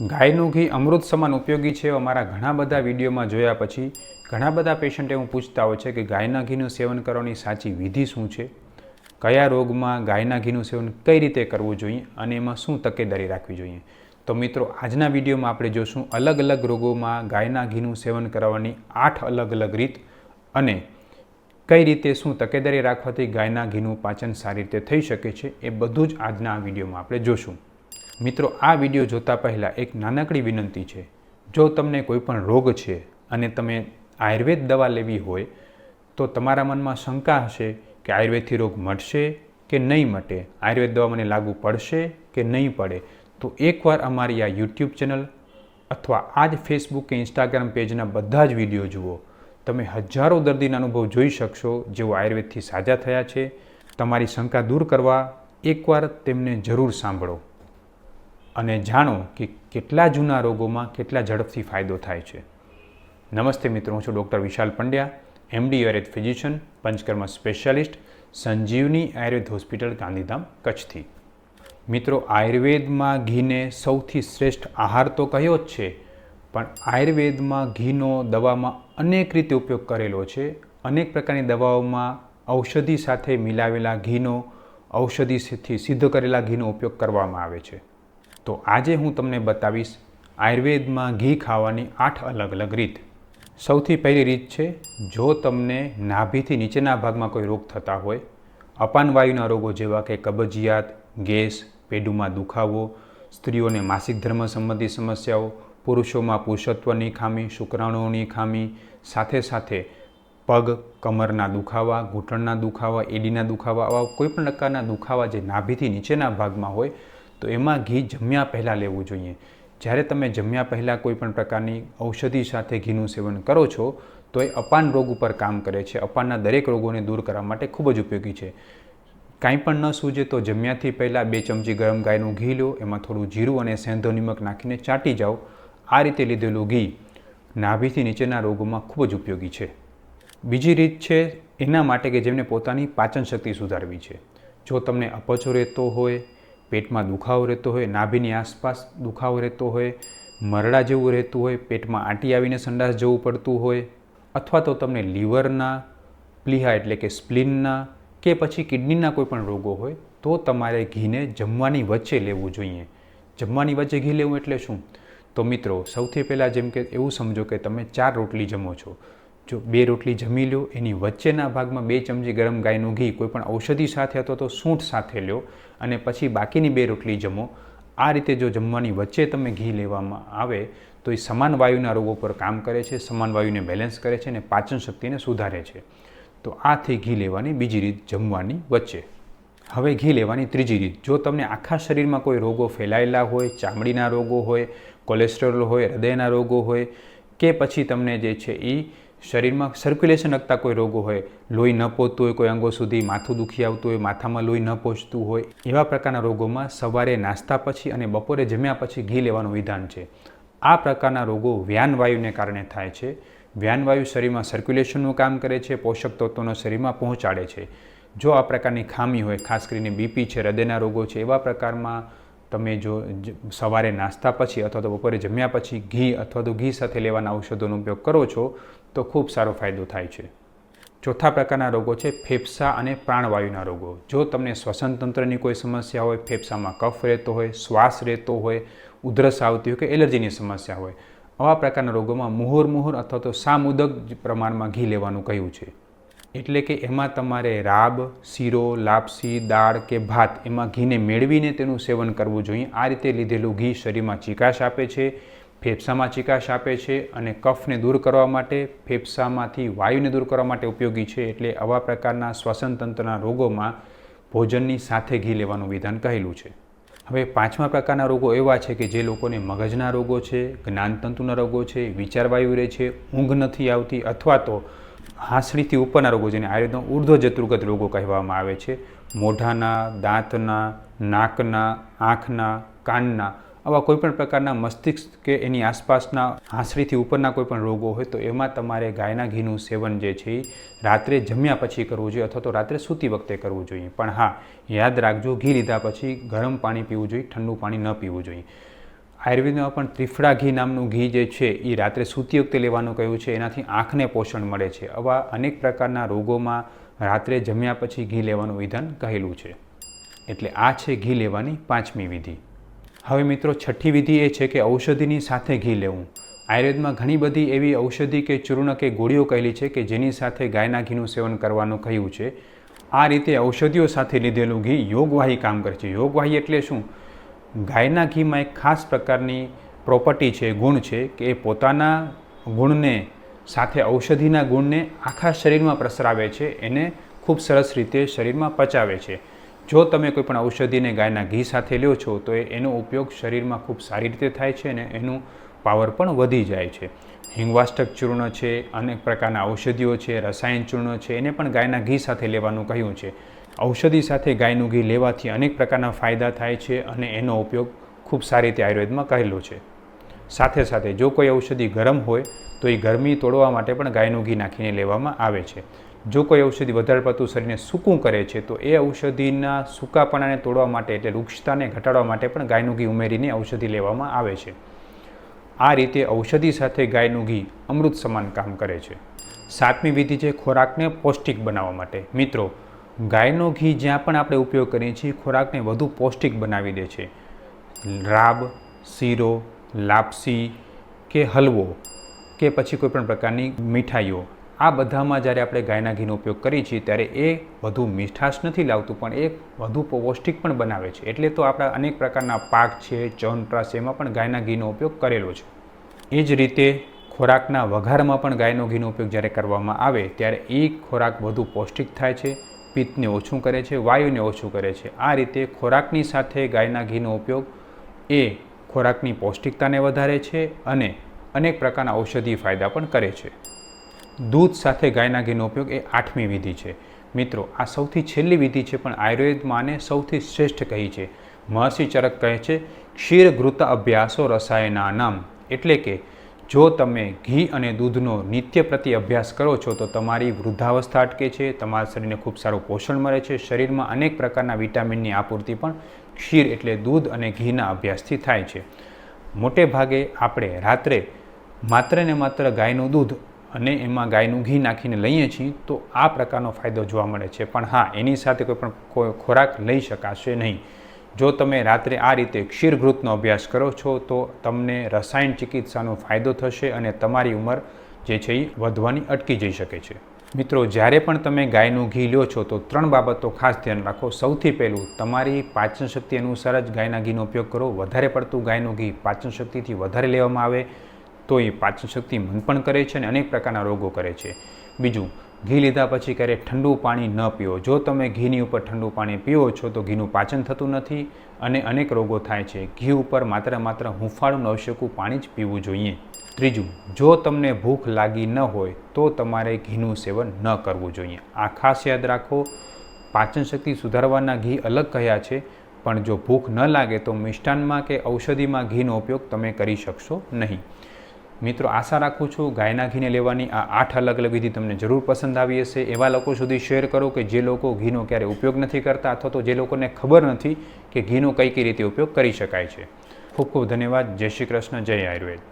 ગાયનું ઘી અમૃત સમાન ઉપયોગી છે અમારા ઘણા બધા વિડીયોમાં જોયા પછી ઘણા બધા પેશન્ટ એવું પૂછતા હોય છે કે ગાયના ઘીનું સેવન કરવાની સાચી વિધિ શું છે? કયા રોગમાં ગાયના ઘીનું સેવન કઈ રીતે કરવું જોઈએ અને એમાં શું તકેદારી રાખવી જોઈએ? તો મિત્રો, આજના વિડીયોમાં આપણે જોશું અલગ અલગ રોગોમાં ગાયના ઘીનું સેવન કરવાની આઠ અલગ અલગ રીત અને કઈ રીતે શું તકેદારી રાખવાથી ગાયના ઘીનું પાચન સારી રીતે થઈ શકે છે એ બધું જ આજના વિડીયોમાં આપણે જોશું. મિત્રો, આ વીડિયો જોતા પહેલાં એક નાનકડી વિનંતી છે. જો તમને કોઈપણ રોગ છે અને તમે આયુર્વેદ દવા લેવી હોય, તો તમારા મનમાં શંકા હશે કે આયુર્વેદથી રોગ મટશે કે નહીં મટે? આયુર્વેદ દવા મને લાગુ પડશે કે નહીં પડે? તો એકવાર અમારી આ યુટ્યુબ ચેનલ અથવા આ જ ફેસબુક કે ઇન્સ્ટાગ્રામ પેજના બધા જ વીડિયો જુઓ. તમે હજારો દર્દીના અનુભવ જોઈ શકશો, જેઓ આયુર્વેદથી સાજા થયા છે. તમારી શંકા દૂર કરવા એકવાર તેમને જરૂર સાંભળો. અને જાણો કે કેટલા જૂના રોગોમાં કેટલા ઝડપથી ફાયદો થાય છે. નમસ્તે મિત્રો, હું છું doctor Vishal Pandya MD Ayurveda physician Panchakarma specialist, Sanjivani Ayurveda hospital Gandhidham, કચ્છથી. મિત્રો, આયુર્વેદમાં ઘીને સૌથી શ્રેષ્ઠ આહાર તો કહ્યો જ છે, પણ આયુર્વેદમાં ઘીનો દવામાં અનેક રીતે ઉપયોગ કરેલો છે. અનેક પ્રકારની દવાઓમાં ઔષધિ સાથે મિલાવેલા ઘીનો ઔષધિથી સિદ્ધ કરેલા ઘીનો ઉપયોગ કરવામાં આવે છે. તો આજે હું તમને બતાવીશ આયુર્વેદમાં ઘી ખાવાની આઠ અલગ અલગ રીત. સૌથી પહેલી રીત છે, જો તમને નાભીથી નીચેના ભાગમાં કોઈ રોગ થતા હોય અપાનવાયુના રોગો જેવા કે કબજિયાત, ગેસ પેડુમાં દુખાવો, સ્ત્રીઓને માસિક ધર્મ સંબંધી સમસ્યાઓ, પુરુષોમાં પુરુષત્વની ખામી, શુક્રાણુઓની ખામી, સાથે સાથે પગ, કમરના દુખાવા, ઘૂંટણના દુખાવા, એડીના દુખાવા આવા કોઈપણ પ્રકારના દુખાવા જે નાભીથી નીચેના ભાગમાં હોય તો એમાં ઘી જમ્યા પહેલાં લેવું જોઈએ. જ્યારે તમે જમ્યા પહેલાં કોઈ પણ પ્રકારની ઔષધિ સાથે ઘીનું સેવન કરો છો, તો એ અપાન રોગ ઉપર કામ કરે છે. અપાનના દરેક રોગોને દૂર કરવા માટે ખૂબ જ ઉપયોગી છે. કાંઈ પણ ન સૂજે તો જમ્યાથી પહેલાં બે ચમચી ગરમ ગાયનું ઘી લો, એમાં થોડું જીરું અને સેંધો નિમક નાખીને ચાટી જાઓ. આ રીતે લીધેલું ઘી નાભીથી નીચેના રોગોમાં ખૂબ જ ઉપયોગી છે. બીજી રીત છે એના માટે કે જેમને પોતાની પાચન શક્તિ સુધારવી છે. જો તમને અપચો રહેતો હોય પેટમાં દુખાવો રહેતો હોય, નાભીની આસપાસ દુખાવો રહેતો હોય, મરડા જેવું રહેતું હોય, પેટમાં આંટી આવીને સંડાસ જવું પડતું હોય, અથવા તો તમને લીવરના, પ્લીહા એટલે કે સ્પ્લિનના કે પછી કિડનીના કોઈ પણ રોગો હોય, તો તમારે ઘીને જમવાની વચ્ચે લેવું જોઈએ. જમવાની વચ્ચે ઘી લેવું એટલે શું? તો મિત્રો, સૌથી પહેલાં જેમ કે એવું સમજો કે તમે ચાર રોટલી જમો છો. જો બે રોટલી જમી લો એની વચ્ચેના ભાગમાં બે ચમચી ગરમ ગાયનું ઘી, કોઈ પણ ઔષધિ સાથે અથવા તો સૂંઠ સાથે લો અને પછી બાકીની બે રોટલી જમો. આ રીતે જો જમવાની વચ્ચે તમે ઘી લેવામાં આવે, તો એ સમાન વાયુના રોગો પર કામ કરે છે, સમાન વાયુને બેલેન્સ કરે છે અને પાચન શક્તિને સુધારે છે. તો આ થઈ ઘી લેવાની બીજી રીત જમવાની વચ્ચે. હવે ઘી લેવાની ત્રીજી રીત. જો તમને આખા શરીરમાં કોઈ રોગો ફેલાયેલા હોય, ચામડીના રોગો હોય કોલેસ્ટ્રોલ હોય, હૃદયના રોગો હોય, કે પછી તમને જે છે એ શરીરમાં સર્ક્યુલેશન લગતા કોઈ રોગો હોય, લોહી ન પહોંચતું હોય, કોઈ અંગો સુધી માથું દુખી આવતું હોય, માથામાં લોહી ન પહોંચતું હોય, એવા પ્રકારના રોગોમાં સવારે નાસ્તા પછી અને બપોરે જમ્યા પછી ઘી લેવાનું વિધાન છે. આ પ્રકારના રોગો વ્યાનવાયુને કારણે થાય છે. વ્યાનવાયુ શરીરમાં સર્ક્યુલેશનનું કામ કરે છે, પોષક તત્વોનો શરીરમાં પહોંચાડે છે. જો આ પ્રકારની ખામી હોય, ખાસ કરીને બીપી છે, હૃદયના રોગો છે, એવા પ્રકારમાં તમે જો, સવારે નાસ્તા પછી અથવા તો બપોરે જમ્યા પછી ઘી અથવા તો ઘી સાથે લેવાના ઔષધોનો ઉપયોગ કરો છો તો ખૂબ સારો ફાયદો થાય છે. ચોથા પ્રકારના રોગો છે ફેફસા અને પ્રાણવાયુના રોગો. જો તમને શ્વસન તંત્રની કોઈ સમસ્યા હોય, ફેફસામાં કફ રહેતો હોય, શ્વાસ રહેતો હોય, ઉધરસ આવતી હોય કે એલર્જીની સમસ્યા હોય, આવા પ્રકારના રોગોમાં મુહુર મુહુર અથવા તો સામુદક પ્રમાણમાં ઘી લેવાનું કહ્યું છે. એટલે કે એમાં તમારે રાબ, શીરો, લાપસી, દાળ કે ભાત એમાં ઘીને મેળવીને તેનું સેવન કરવું જોઈએ. આ રીતે લીધેલું ઘી શરીરમાં ચીકાશ આપે છે ફેફસામાં ચિકાશ આપે છે અને કફને દૂર કરવા માટે ફેફસામાંથી વાયુને દૂર કરવા માટે ઉપયોગી છે એટલે આવા પ્રકારના શ્વસન તંત્રના રોગોમાં ભોજનની સાથે ઘી લેવાનું વિધાન કહેલું છે. હવે પાંચમા પ્રકારના રોગો એવા છે કે જે લોકોને મગજના રોગો છે, જ્ઞાનતંતુના રોગો છે, વિચારવાયુ રહે છે, ઊંઘ નથી આવતી અથવા તો હાંસડીથી ઉપરના રોગો જેને આયુર્વેદનો ઉર્ધ્વ જતુર્ગત રોગો કહેવામાં આવે છે. મોઢાના, દાંતના, નાકના, આંખના, કાનના આવા કોઈપણ પ્રકારના મસ્તિષ્ક કે એની આસપાસના હાંસડીથી ઉપરના કોઈપણ રોગો હોય તો એમાં તમારે ગાયના ઘીનું સેવન જે છે રાત્રે જમ્યા પછી કરવું જોઈએ અથવા તો રાત્રે સૂતી વખતે કરવું જોઈએ. પણ હા, યાદ રાખજો, ઘી લીધા પછી ગરમ પાણી પીવું જોઈએ, ઠંડુ પાણી ન પીવું જોઈએ. આયુર્વેદમાં પણ ત્રિફળા ઘી નામનું ઘી જે છે એ રાત્રે સૂતી વખતે લેવાનું કહ્યું છે, એનાથી આંખને પોષણ મળે છે. આવા અનેક પ્રકારના રોગોમાં રાત્રે જમ્યા પછી ઘી લેવાનું વિધાન કહેલું છે. એટલે આ છે ઘી લેવાની પાંચમી વિધિ. હવે મિત્રો, છઠ્ઠી વિધિ એ છે કે ઔષધિની સાથે ઘી લેવું. આયુર્વેદમાં ઘણી બધી એવી ઔષધિ કે ચૂર્ણ કે ગોળીઓ કહેલી છે કે જેની સાથે ગાયના ઘીનું સેવન કરવાનું કહ્યું છે. આ રીતે ઔષધિઓ સાથે લીધેલું ઘી યોગવાહી કામ કરે છે. યોગવાહી એટલે શું? ગાયના ઘીમાં એક ખાસ પ્રકારની પ્રોપર્ટી છે, ગુણ છે કે એ પોતાના ગુણને સાથે ઔષધિના ગુણને આખા શરીરમાં પ્રસરાવે છે, એને ખૂબ સરસ રીતે શરીરમાં પચાવે છે. જો તમે કોઈ પણ ઔષધિને ગાયના ઘી સાથે લ્યો છો, તો એનો ઉપયોગ શરીરમાં ખૂબ સારી રીતે થાય છે અને એનું પાવર પણ વધી જાય છે. હિંગવાષ્ટક ચૂર્ણ છે, અનેક પ્રકારના ઔષધિઓ છે, રસાયણ ચૂર્ણ છે, એને પણ ગાયના ઘી સાથે લેવાનું કહ્યું છે. ઔષધિ સાથે ગાયનું ઘી લેવાથી અનેક પ્રકારના ફાયદા થાય છે અને એનો ઉપયોગ ખૂબ સારી રીતે આયુર્વેદમાં કહેલો છે. સાથે સાથે જો કોઈ ઔષધિ ગરમ હોય, તો એ ગરમી તોડવા માટે પણ ગાયનું ઘી નાખીને લેવામાં આવે છે. જો કોઈ ઔષધિ વધારે પડતું શરીરને સૂકું કરે છે, તો એ ઔષધિના સૂકાપણાને તોડવા માટે એટલે વૃક્ષતાને ઘટાડવા માટે પણ ગાયનું ઘી ઉમેરીને ઔષધિ લેવામાં આવે છે. આ રીતે ઔષધિ સાથે ગાયનું ઘી અમૃત સમાન કામ કરે છે. સાતમી વિધિ છે ખોરાકને પૌષ્ટિક બનાવવા માટે. મિત્રો ગાયનો ઘી જ્યાં પણ આપણે ઉપયોગ કરીએ છીએ, ખોરાકને વધુ પૌષ્ટિક બનાવી દે છે. રાબ, શીરો, લાપસી કે હલવો કે પછી કોઈપણ પ્રકારની મીઠાઈઓ આ બધામાં જ્યારે આપણે ગાયના ઘીનો ઉપયોગ કરીએ છીએ, ત્યારે એ વધુ મીઠાશ નથી લાવતું પણ એ વધુ પૌષ્ટિક પણ બનાવે છે. એટલે તો આપણા અનેક પ્રકારના પાક છે ચવનપ્રાશ એમાં પણ ગાયના ઘીનો ઉપયોગ કરેલો છે. એ જ રીતે ખોરાકના વઘારમાં પણ ગાયનો ઘીનો ઉપયોગ જ્યારે કરવામાં આવે, ત્યારે એ ખોરાક વધુ પૌષ્ટિક થાય છે, પિત્તને ઓછું કરે છે, વાયુને ઓછું કરે છે. આ રીતે ખોરાકની સાથે ગાયના ઘીનો ઉપયોગ એ ખોરાકની પૌષ્ટિકતાને વધારે છે અને અનેક પ્રકારના ઔષધિ ફાયદા પણ કરે છે. દૂધ સાથે ગાયના ઘીનો ઉપયોગ એ આઠમી વિધિ છે. મિત્રો, આ સૌથી છેલ્લી વિધિ છે પણ આયુર્વેદમાં આને સૌથી શ્રેષ્ઠ કહી છે. મહર્ષિ ચરક કહે છે, ક્ષીર ઘૃત અભ્યાસો રસાયના નામ એટલે કે, જો તમે ઘી અને દૂધનો નિત્ય પ્રતિ અભ્યાસ કરો છો, તો તમારી વૃદ્ધાવસ્થા અટકે છે, તમારા શરીરને ખૂબ સારું પોષણ મળે છે, શરીરમાં અનેક પ્રકારના વિટામિનની આપૂર્તિ પણ ક્ષીર એટલે દૂધ અને ઘીના અભ્યાસથી થાય છે. મોટે ભાગે આપણે રાત્રે માત્ર ને માત્ર ગાયનું દૂધ અને એમાં ગાયનું ઘી નાખીને લઈએ છીએ, તો આ પ્રકારનો ફાયદો જોવા મળે છે. પણ હા, એની સાથે કોઈ પણ ખોરાક લઈ શકાશે નહીં. જો તમે રાત્રે આ રીતે ક્ષીરઘૃતનો અભ્યાસ કરો છો, તો તમને રસાયણ ચિકિત્સાનો ફાયદો થશે અને તમારી ઉંમર જે છે એ વધવાની અટકી જઈ શકે છે. મિત્રો, જ્યારે પણ તમે ગાયનું ઘી લ્યો છો, તો ત્રણ બાબતો ખાસ ધ્યાન રાખો. સૌથી પહેલું, તમારી પાચન શક્તિ અનુસાર જ ગાયના ઘીનો ઉપયોગ કરો. વધારે પડતું ગાયનું ઘી પાચન શક્તિથી વધારે લેવામાં આવે. તો એ પાચન શક્તિ પણ કરે છે અને અનેક પ્રકારના રોગો કરે છે. બીજું, ઘી લીધા પછી ક્યારેય ઠંડુ પાણી ન પીઓ. જો તમે ઘીની ઉપર ઠંડુ પાણી પીઓ છો તો ઘીનું પાચન થતું નથી અને અનેક રોગો થાય છે. ઘી ઉપર માત્ર માત્ર હુંફાળું નવશેકું પાણી જ પીવું જોઈએ. ત્રીજું, જો તમને ભૂખ લાગી ન હોય તો તમારે ઘીનું સેવન ન કરવું જોઈએ. આ ખાસ યાદ રાખો પાચન શક્તિ સુધારવાના ઘી અલગ કહ્યા છે, પણ જો ભૂખ ન લાગે તો મિષ્ટાનમાં કે ઔષધિમાં ઘીનો ઉપયોગ તમે કરી શકશો નહીં. મિત્રો, આશા રાખું છું ગાયના ઘીને લેવાની આ આઠ અલગ અલગ વિધિ તમને જરૂર પસંદ આવી હશે. એવા લોકો સુધી શેર કરો કે જે લોકો ઘીનો ક્યારે ઉપયોગ નથી કરતા અથવા તો જે લોકોને ખબર નથી કે ઘીનો કઈ કઈ રીતે ઉપયોગ કરી શકાય છે. ખૂબ ખૂબ ધન્યવાદ. જય શ્રી કૃષ્ણ. જય આયુર્વેદ.